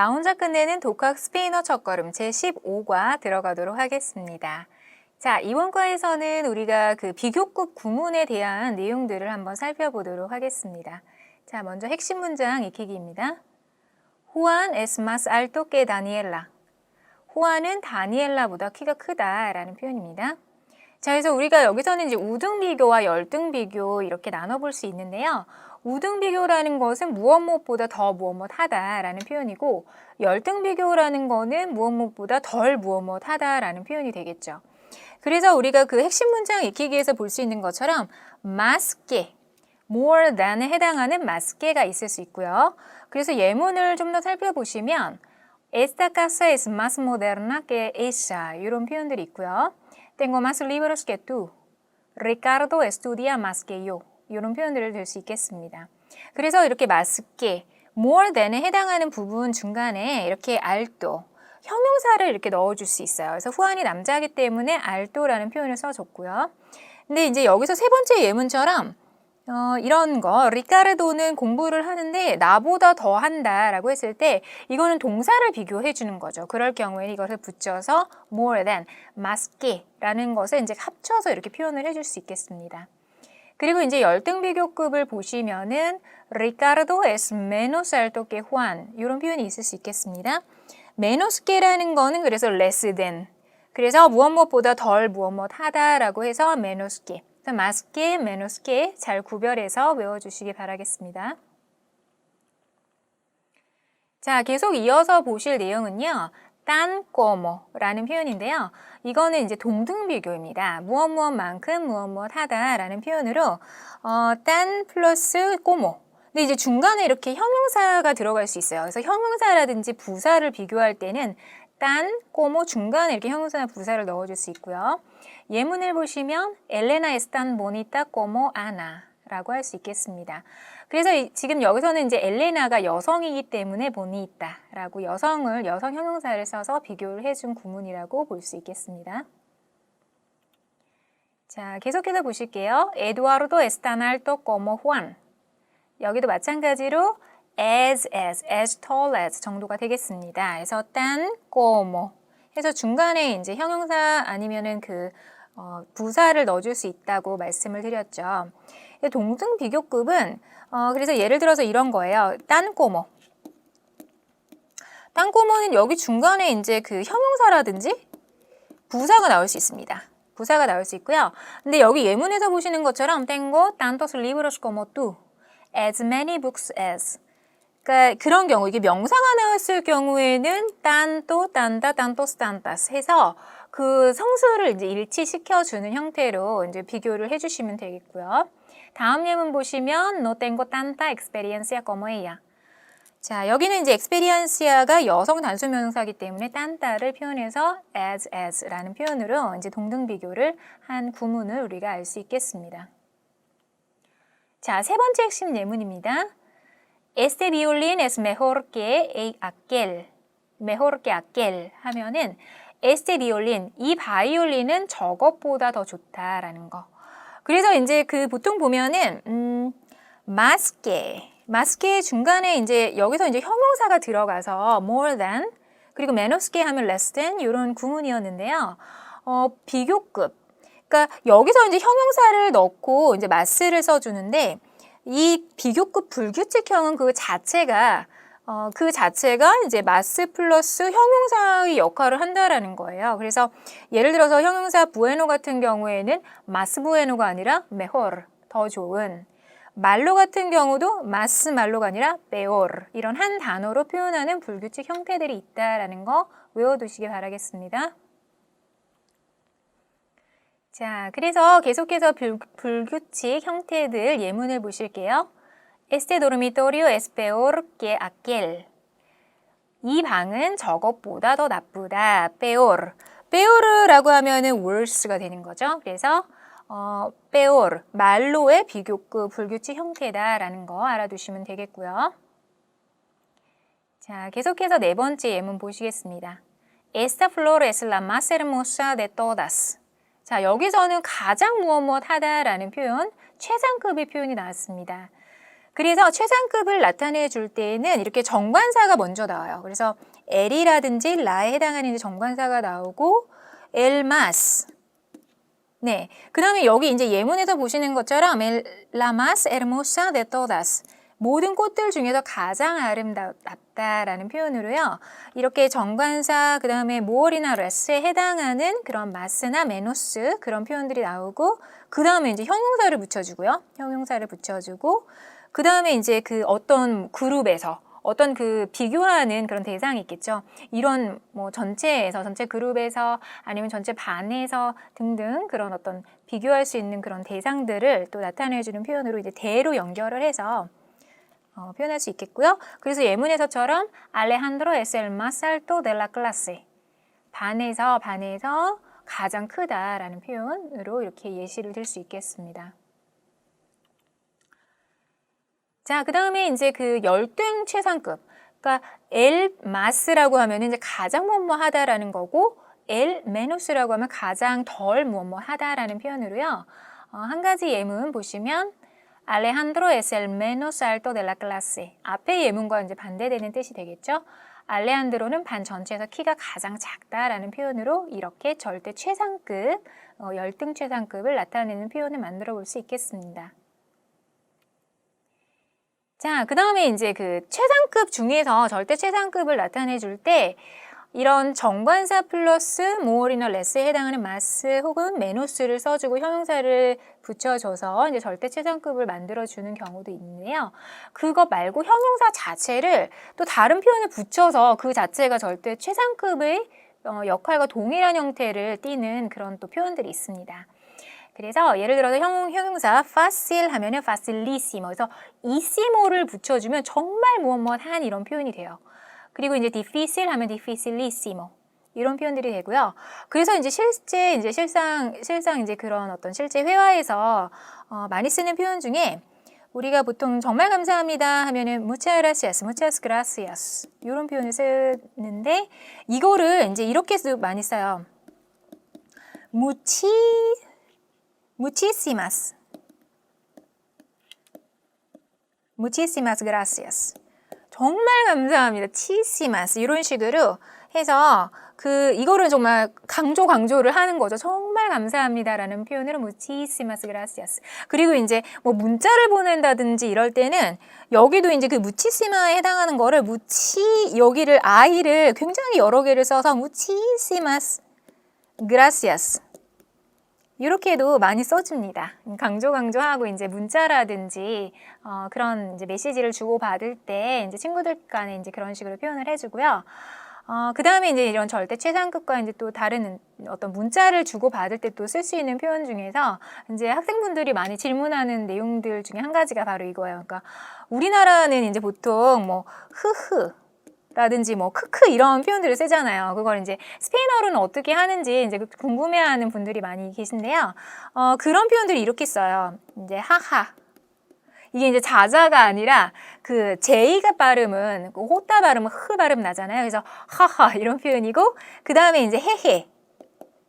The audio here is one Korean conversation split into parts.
나 혼자 끝내는 독학 스페인어 첫걸음 제15과 들어가도록 하겠습니다. 자, 이번 과에서는 우리가 그 비교급 구문에 대한 내용들을 한번 살펴보도록 하겠습니다. 자, 먼저 핵심 문장 익히기입니다. 호안 alto que Daniela. 호안은 다니엘라보다 키가 크다라는 표현입니다. 자, 그래서 우리가 여기서는 이제 우등 비교와 열등 비교 이렇게 나눠볼 수 있는데요. 우등 비교라는 것은 무엇 무엇보다 더 무엇 무엇 하다라는 표현이고 열등 비교라는 거는 무엇 무엇보다 덜 무엇 무엇 하다라는 표현이 되겠죠. 그래서 우리가 그 핵심 문장 익히기에서 볼 수 있는 것처럼 마스게, more than에 해당하는 마스게가 있을 수 있고요. 그래서 예문을 좀 더 살펴보시면 Esta casa es más moderna que esa 이런 표현들이 있고요. Tengo más libros que tú. Ricardo estudia más que yo. 이런 표현들을 들 수 있겠습니다. 그래서 이렇게 마스게, more than에 해당하는 부분 중간에 이렇게 알도, 형용사를 이렇게 넣어줄 수 있어요. 그래서 후안이 남자이기 때문에 알도라는 표현을 써줬고요. 근데 이제 여기서 세 번째 예문처럼 어, 이런 거 리카르도는 공부를 하는데 나보다 더 한다라고 했을 때 이거는 동사를 비교해 주는 거죠. 그럴 경우에는 이것을 붙여서 more than, masque라는 것을 이제 합쳐서 이렇게 표현을 해줄 수 있겠습니다. 그리고 이제 열등 비교급을 보시면은 Ricardo es menos alto que Juan 이런 표현이 있을 수 있겠습니다. menos que라는 거는 그래서 less than 그래서 무엇 무엇보다 덜 무엇 무엇 하다라고 해서 menos que más que, menos que 잘 구별해서 외워주시기 바라겠습니다. 자, 계속 이어서 보실 내용은요. 딴 꼬모라는 표현인데요. 이거는 이제 동등 비교입니다. 무엇 무엇만큼 무엇 무엇 하다라는 표현으로 어, 딴 플러스 꼬모. 근데 이제 중간에 이렇게 형용사가 들어갈 수 있어요. 그래서 형용사라든지 부사를 비교할 때는 딴 꼬모 중간에 이렇게 형용사나 부사를 넣어줄 수 있고요. 예문을 보시면 엘레나 에스탄 모니타 꼬모 아나 라고 할 수 있겠습니다. 그래서 이- 지금 여기서는 이제 엘레나가 여성이기 때문에 본이 있다 라고 여성을 여성 형용사를 써서 비교를 해준 구문이라고 볼 수 있겠습니다. 자, 계속해서 보실게요. 에두아르도 에스탄 알토 꼬모 후안. 여기도 마찬가지로 as as as tall as 정도가 되겠습니다. 그래서 딴 꼬모 해서 중간에 이제 형용사 아니면은 그 어, 부사를 넣어줄 수 있다고 말씀을 드렸죠. 동등 비교급은 어, 그래서 예를 들어서 이런 거예요. 딴 꼬모. 딴 꼬모는 여기 중간에 이제 그 형용사라든지 부사가 나올 수 있습니다. 부사가 나올 수 있고요. 근데 여기 예문에서 보시는 것처럼 tengo tantos libros como tú, as many books as. 그러니까 그런 경우 이게 명사가 나왔을 경우에는 tanto, tanta, tantos, tantas 해서 그 성수를 이제 일치시켜 주는 형태로 이제 비교를 해주시면 되겠고요. 다음 예문 보시면 no tengo tanta experiencia como ella. 자, 여기는 이제 experiencia가 여성 단수 명사이기 때문에 딴따를 표현해서 as as라는 표현으로 이제 동등 비교를 한 구문을 우리가 알 수 있겠습니다. 자, 세 번째 핵심 예문입니다. Este violín es mejor que el aquel. mejor que aquel 하면은 violín 이 바이올린은 저것보다 더 좋다라는 거. 그래서 이제 그 보통 보면은 음 que 마스케 중간에 이제 여기서 이제 형용사가 들어가서 more than 그리고 que 하면 less than 이런 구문이었는데요. 어, 비교급. 그러니까 여기서 이제 형용사를 넣고 이제 마스를 써주는데 이 비교급 불규칙형은 그 자체가 어, 그 자체가 이제 마스 플러스 형용사의 역할을 한다라는 거예요. 그래서 예를 들어서 형용사 부에노 같은 경우에는 마스 부에노가 아니라 mejor 더 좋은 말로 같은 경우도 마스 말로가 아니라 peor 이런 한 단어로 표현하는 불규칙 형태들이 있다라는 거 외워두시기 바라겠습니다. 자, 그래서 계속해서 불, 불규칙 형태들 예문을 보실게요. Este dormitorio es peor que aquel. 이 방은 저것보다 더 나쁘다. peor. peor라고 하면은 worse가 되는 거죠. 그래서 어, peor 말로의 비교급 불규칙 형태다라는 거 알아두시면 되겠고요. 자, 계속해서 네 번째 예문 보시겠습니다. Esta flor es la más hermosa de todas. 자, 여기서는 가장 무엇 무엇 하다라는 표현, 최상급의 표현이 나왔습니다. 그래서 최상급을 나타내 줄 때에는 이렇게 정관사가 먼저 나와요. 그래서 엘이라든지 라에 해당하는 정관사가 나오고 엘마스. 네. 그 다음에 여기 이제 예문에서 보시는 것처럼 el, la más hermosa de todas. 모든 꽃들 중에서 가장 아름답다라는 표현으로요. 이렇게 정관사, 그 다음에 모어리나 레스에 해당하는 그런 마스나 메노스 그런 표현들이 나오고, 그 다음에 이제 형용사를 붙여주고요. 형용사를 붙여주고, 그 다음에 이제 그 어떤 그룹에서 어떤 그 비교하는 그런 대상이 있겠죠. 이런 뭐 전체에서 전체 그룹에서 아니면 전체 반에서 등등 그런 어떤 비교할 수 있는 그런 대상들을 또 나타내주는 표현으로 이제 대로 연결을 해서 어, 표현할 수 있겠고요. 그래서 예문에서처럼 알레한드로 alto de la clase 반에서 반에서 가장 크다라는 표현으로 이렇게 예시를 들 수 있겠습니다. 자, 그 다음에 이제 그 열등 최상급. 그러니까 엘 마스라고 하면 이제 가장 뭐뭐하다라는 거고 엘 메노스라고 하면 가장 덜 뭐뭐하다라는 표현으로요. 어, 한 가지 예문 보시면 알레한드로 es el menos alto de la clase. 앞에 예문과 이제 반대되는 뜻이 되겠죠. 알레한드로는 반 전체에서 키가 가장 작다라는 표현으로 이렇게 절대 최상급, 어, 열등 최상급을 나타내는 표현을 만들어 볼 수 있겠습니다. 자, 그 다음에 이제 그 최상급 중에서 절대 최상급을 나타내 줄 때 이런 정관사 플러스 모어리나 레스에 해당하는 마스 혹은 메노스를 써주고 형용사를 붙여줘서 이제 절대 최상급을 만들어주는 경우도 있는데요. 그거 말고 형용사 자체를 또 다른 표현을 붙여서 그 자체가 절대 최상급의 어, 역할과 동일한 형태를 띠는 그런 또 표현들이 있습니다. 그래서 예를 들어서 형, 형용사 facil 하면은 facilissimo. 그래서 이시모를 붙여주면 정말 무엇 무엇한 이런 표현이 돼요. 그리고 이제 difficil 하면 difficilissimo. 이런 표현들이 되고요. 그래서 이제 실제 이제 실상 실상 이제 그런 어떤 실제 회화에서 어, 많이 쓰는 표현 중에 우리가 보통 정말 감사합니다 하면은 muchas gracias, muchas gracias 이런 표현을 쓰는데 이거를 이제 이렇게도 많이 써요. muchi Muchísimas. Muchísimas gracias. 정말 감사합니다. 치시마스 이런 식으로 해서 그 이거를 정말 강조 강조를 하는 거죠. 정말 감사합니다라는 표현으로 muchísimas gracias. 그리고 이제 뭐 문자를 보낸다든지 이럴 때는 여기도 이제 그 muchísima에 해당하는 거를 mu치 여기를 i를 굉장히 여러 개를 써서 muchísimas gracias. 이렇게도 많이 써줍니다. 강조 강조하고 이제 문자라든지 어, 그런 이제 메시지를 주고 받을 때 이제 친구들 간에 이제 그런 식으로 표현을 해주고요. 어, 그 다음에 이제 이런 절대 최상급과 이제 또 다른 어떤 문자를 주고 받을 때 또 쓸 수 있는 표현 중에서 이제 학생분들이 많이 질문하는 내용들 중에 한 가지가 바로 이거예요. 그러니까 우리나라는 이제 보통 뭐 흐흐 라든지 뭐 크크 이런 표현들을 쓰잖아요. 그걸 이제 스페인어로는 어떻게 하는지 이제 궁금해하는 분들이 많이 계신데요. 어, 그런 표현들이 이렇게 써요. 이제 하하. 이게 이제 자자가 아니라 그 제이가 발음은 그 호따 발음은 흐 발음 나잖아요. 그래서 하하 이런 표현이고 그 다음에 이제 헤헤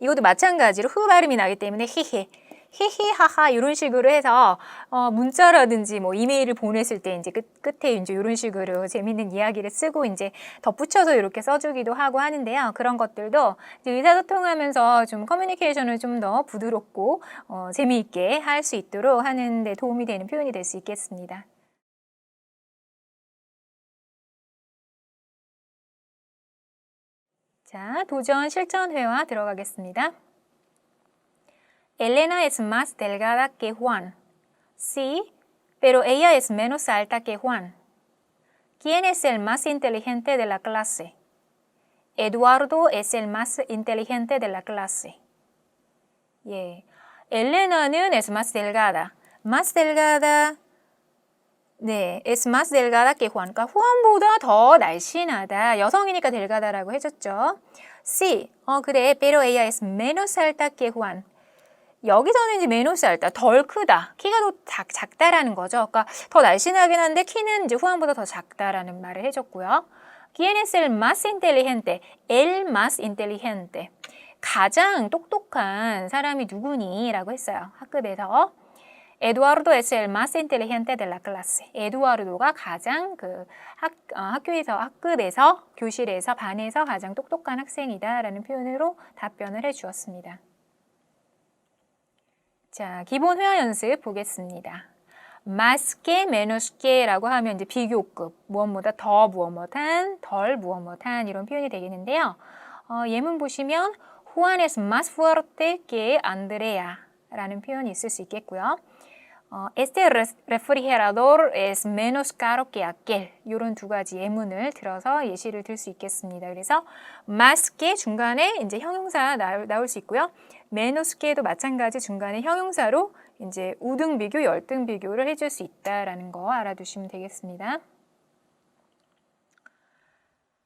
이것도 마찬가지로 흐 발음이 나기 때문에 헤헤 히히하하 이런 식으로 해서 어, 문자라든지 뭐 이메일을 보냈을 때 이제 끝, 끝에 이제 이런 식으로 재밌는 이야기를 쓰고 이제 덧붙여서 이렇게 써주기도 하고 하는데요. 그런 것들도 의사소통하면서 좀 커뮤니케이션을 좀 더 부드럽고 어, 재미있게 할 수 있도록 하는 데 도움이 되는 표현이 될 수 있겠습니다. 자, 도전 실전 회화 들어가겠습니다. Elena es más delgada que Juan. Sí, pero ella es menos alta que Juan. ¿Quién es el más inteligente de la clase? Eduardo es el más inteligente de la clase. 예. 엘레나는 es más delgada. más delgada. 네, es más delgada que Juan. 그러니까 후안보다 더 날씬하다. 여성이니까 delgada라고 해줬죠. Sí, 어 그래. Pero ella es menos alta que Juan. 여기서는 이제 메노스 알다 덜 크다 키가 더 작, 작다라는 거죠. 그러니까 더 날씬하긴 한데 키는 이제 후안보다 더 작다라는 말을 해줬고요. ¿Quién es el más inteligente? El más inteligente. 가장 똑똑한 사람이 누구니? 라고 했어요. 학급에서. 에두아르도 es el más inteligente de la clase. 에두아르도가 가장 그 학, 어, 학교에서 학급에서 교실에서 반에서 가장 똑똑한 학생이다 라는 표현으로 답변을 해 주었습니다. 자, 기본 회화 연습 보겠습니다. menos que라고 하면 이제 비교급, 무엇보다 더 무엇무엇한, 덜 무엇무엇한 이런 표현이 되겠는데요. 어, 예문 보시면 es más fuerte que Andrea 라는 표현이 있을 수 있겠고요. 어, este refrigerador es menos caro que aquel 이런 두 가지 예문을 들어서 예시를 들 수 있겠습니다. 그래서 más que 중간에 이제 형용사 나올, 나올 수 있고요. Que도 마찬가지 중간에 형용사로 이제 우등 비교, 열등 비교를 해줄 수 있다라는 거 알아두시면 되겠습니다.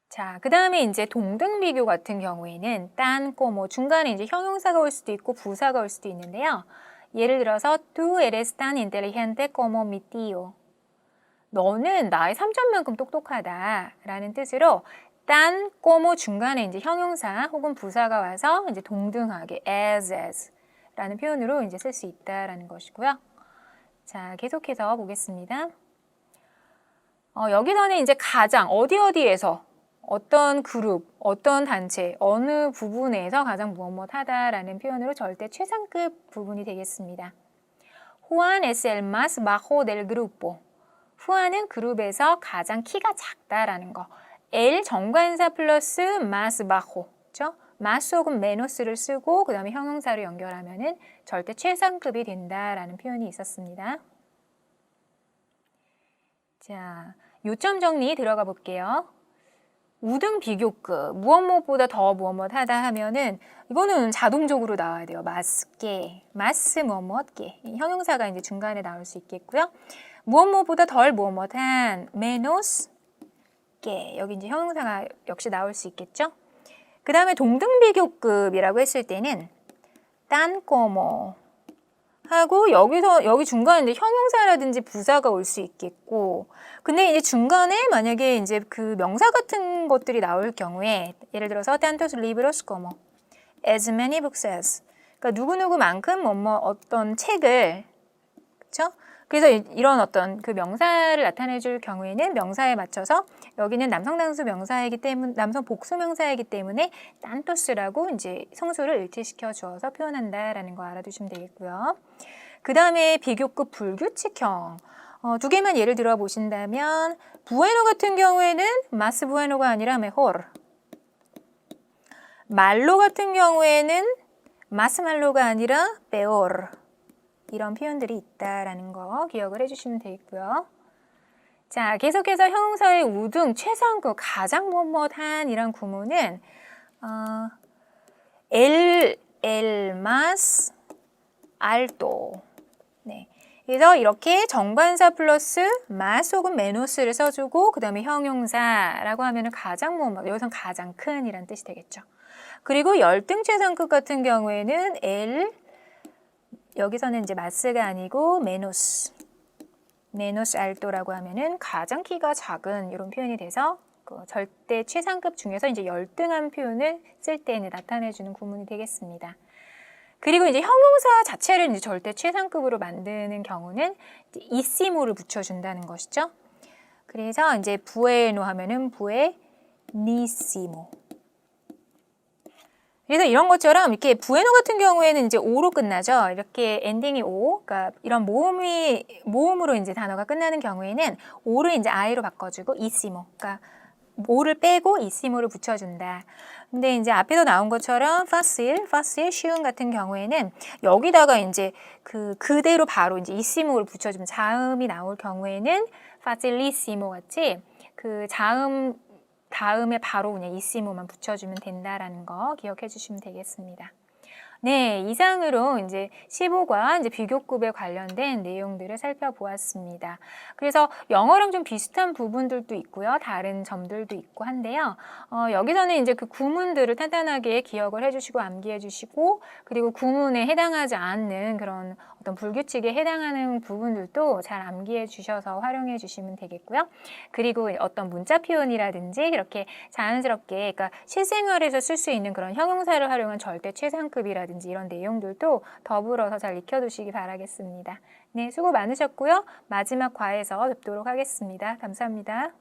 자, 그 다음에 이제 동등 비교 같은 경우에는 딴, 꼬, 뭐 중간에 이제 형용사가 올 수도 있고 부사가 올 수도 있는데요. 예를 들어서 tú eres tan inteligente como mi tío. 너는 나의 3점만큼 똑똑하다라는 뜻으로 딴, 꼬모 중간에 이제 형용사 혹은 부사가 와서 이제 동등하게 as as 라는 표현으로 이제 쓸 수 있다라는 것이고요. 자, 계속해서 보겠습니다. 어, 여기서는 이제 가장 어디 어디에서 어떤 그룹, 어떤 단체, 어느 부분에서 가장 무엇 무엇 하다라는 표현으로 절대 최상급 부분이 되겠습니다. Juan es el más bajo del grupo. 후안은 그룹에서 가장 키가 작다라는 거. L 정관사 플러스 más bajo. 그렇죠? más 혹은 menos를 쓰고 그 다음에 형용사로 연결하면은 절대 최상급이 된다라는 표현이 있었습니다. 자, 요점 정리 들어가 볼게요. 우등 비교급, 무엇 무엇보다 더 무엇 무엇 하다 하면은 이거는 자동적으로 나와야 돼요. 마스게, 마스 무엇 무엇게. 이 형용사가 이제 중간에 나올 수 있겠고요. 무엇 무엇보다 덜 무엇 무엇한 메노스 게 여기 이제 형용사가 역시 나올 수 있겠죠. 그 다음에 동등 비교급이라고 했을 때는 딴 꼬모 하고 여기서 여기 중간에 이제 형용사라든지 부사가 올 수 있겠고 근데 이제 중간에 만약에 이제 그 명사 같은 것들이 나올 경우에 예를 들어서 tantos libros como as many books as 그러니까 누구누구만큼 뭐 뭐 어떤 책을 그렇죠? 그래서 이- 이런 어떤 그 명사를 나타내 줄 경우에는 명사에 맞춰서 여기는 남성 단수 명사이기 때문에 남성 복수 명사이기 때문에 딴토스라고 이제 성수를 일치시켜 주어서 표현한다라는 거 알아두시면 되겠고요. 그 다음에 비교급 불규칙형. 어, 두 개만 예를 들어 보신다면 부에노 같은 경우에는 마스 부에노가 아니라 메호르 말로 같은 경우에는 마스 말로가 아니라 베오르 이런 표현들이 있다라는 거 기억을 해주시면 되겠고요. 자, 계속해서 형용사의 우등, 최상급, 가장 뭐뭐한 이란 구문은 어, el, el más alto. 네. 그래서 이렇게 정관사 플러스 más 혹은 menos를 써주고 그 다음에 형용사라고 하면은 가장 뭐뭐 여기선 가장 큰이란 뜻이 되겠죠. 그리고 열등 최상급 같은 경우에는 el 여기서는 이제 마스가 아니고 메노스 메노스 알토라고 하면은 가장 키가 작은 이런 표현이 돼서 그 절대 최상급 중에서 이제 열등한 표현을 쓸 때는 나타내주는 구문이 되겠습니다. 그리고 이제 형용사 자체를 이제 절대 최상급으로 만드는 경우는 이시모를 붙여준다는 것이죠. 그래서 이제 부에노 하면은 부에 니시모. 그래서 이런 것처럼 이렇게 부에노 같은 경우에는 이제 오로 끝나죠. 이렇게 엔딩이 오, 그러니까 이런 모음이 모음으로 이제 단어가 끝나는 경우에는 오를 이제 아이로 바꿔주고 이시모, 그러니까 오를 빼고 이시모를 붙여준다. 근데 이제 앞에서 나온 것처럼 파실, 파실, 쉬운 같은 경우에는 여기다가 이제 그 그대로 바로 이제 이시모를 붙여주면 자음이 나올 경우에는 파실리시모 같이 그 자음 다음에 바로 그냥 이시모만 붙여주면 된다라는 거 기억해 주시면 되겠습니다. 네, 이상으로 이제 15과 이제 비교급에 관련된 내용들을 살펴보았습니다. 그래서 영어랑 좀 비슷한 부분들도 있고요. 다른 점들도 있고 한데요. 어, 여기서는 이제 그 구문들을 탄탄하게 기억을 해주시고 암기해 주시고 그리고 구문에 해당하지 않는 그런 어떤 불규칙에 해당하는 부분들도 잘 암기해 주셔서 활용해 주시면 되겠고요. 그리고 어떤 문자 표현이라든지 이렇게 자연스럽게 그러니까 실생활에서 쓸 수 있는 그런 형용사를 활용한 절대 최상급이라든지 기억이라든지 이런 내용들도 더불어서 잘 익혀두시기 바라겠습니다. 네, 수고 많으셨고요. 마지막 과에서 뵙도록 하겠습니다. 감사합니다.